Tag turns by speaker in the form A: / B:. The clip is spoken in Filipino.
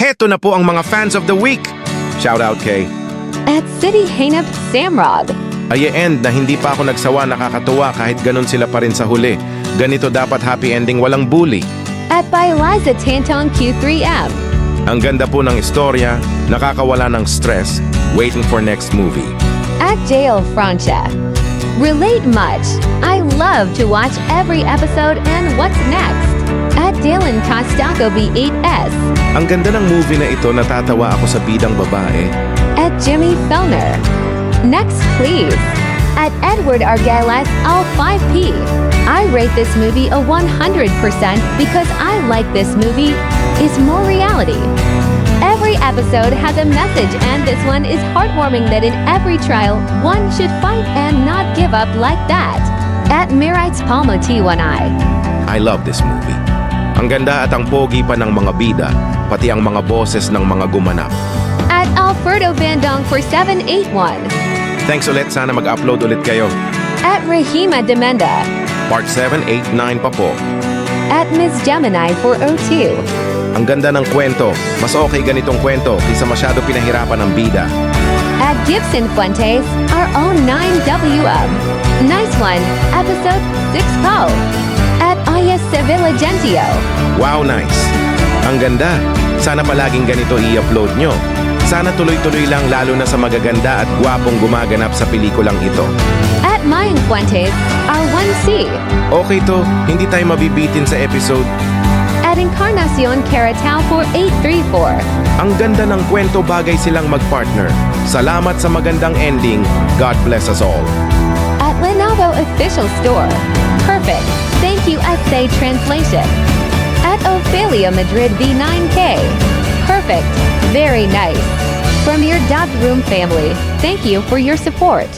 A: Heto na po ang mga fans of the week. Shout out kay
B: At City Hanap Samrod.
A: Ay end na hindi pa ako nagsawa nakakatuwa kahit ganun sila pa rin sa huli. Ganito dapat happy ending walang bully.
B: At by Liza Tantong Q3M.
A: Ang ganda po ng istorya, nakakawala ng stress, waiting for next movie.
B: At Jail Francia. Relate much. I love to watch every episode and what's next. At Dylan Costaco B8S.
A: Ang ganda ng movie na ito, natatawa ako sa bidang babae.
B: At Jimmy Fellner. Next, please. At Edward Argelas L5P. I rate this movie a 100% because I like this movie It's more reality. Every episode has a message and this one is heartwarming that in every trial, one should fight and not give up like that. At Mirites Palmo T1I.
A: I love this movie. Ang ganda at ang pogi pa ng mga bida, pati ang mga boses ng mga gumanap.
B: At Alfredo Bandong for 781.
A: Thanks ulit, sana mag-upload ulit kayo.
B: At Rahima Demenda.
A: Part 7, 8, 9 pa po.
B: At Ms. Gemini 402.
A: Ang ganda ng kwento. Mas okay ganitong kwento kaysa masyado pinahirapan ng bida.
B: At Gibson Fuentes, our own 9WM. Nice one, episode 6 Ayas Sevilla Gentio.
A: Wow, nice. Ang ganda. Sana palaging ganito i-upload nyo. Sana tuloy-tuloy lang lalo na sa magaganda at gwapong gumaganap sa pelikulang ito.
B: At Mayan Fuentes, our 1C.
A: Okay to, hindi tayo mabibitin sa episode.
B: At Encarnacion Caratao for 834.
A: Ang ganda ng kwento bagay silang magpartner. Salamat sa magandang ending. God bless us all.
B: At Lenovo Official Store. Perfect. Translation. At Ophelia Madrid V9K. Perfect. Very nice. From your dubbed room family, thank you for your support.